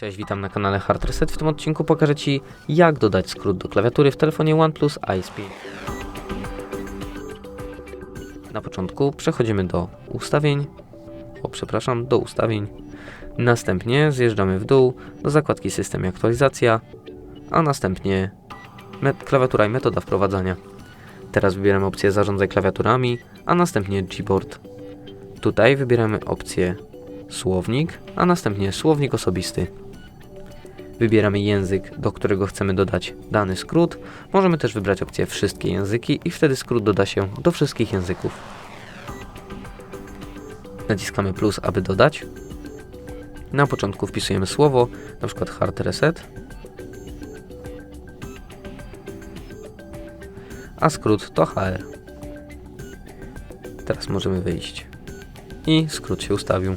Cześć, witam na kanale Hard Reset. W tym odcinku pokażę Ci, jak dodać skrót do klawiatury w telefonie OnePlus Ice 5. Na początku przechodzimy do ustawień, o przepraszam, do ustawień. Następnie zjeżdżamy w dół do zakładki System i aktualizacja, a następnie klawiatura i metoda wprowadzania. Teraz wybieramy opcję Zarządzaj klawiaturami, a następnie Gboard. Tutaj wybieramy opcję Słownik, a następnie Słownik osobisty. Wybieramy język, do którego chcemy dodać dany skrót. Możemy też wybrać opcję Wszystkie języki i wtedy skrót doda się do wszystkich języków. Naciskamy plus, aby dodać. Na początku wpisujemy słowo, na przykład hard reset. A skrót to HR. Teraz możemy wyjść. I skrót się ustawił.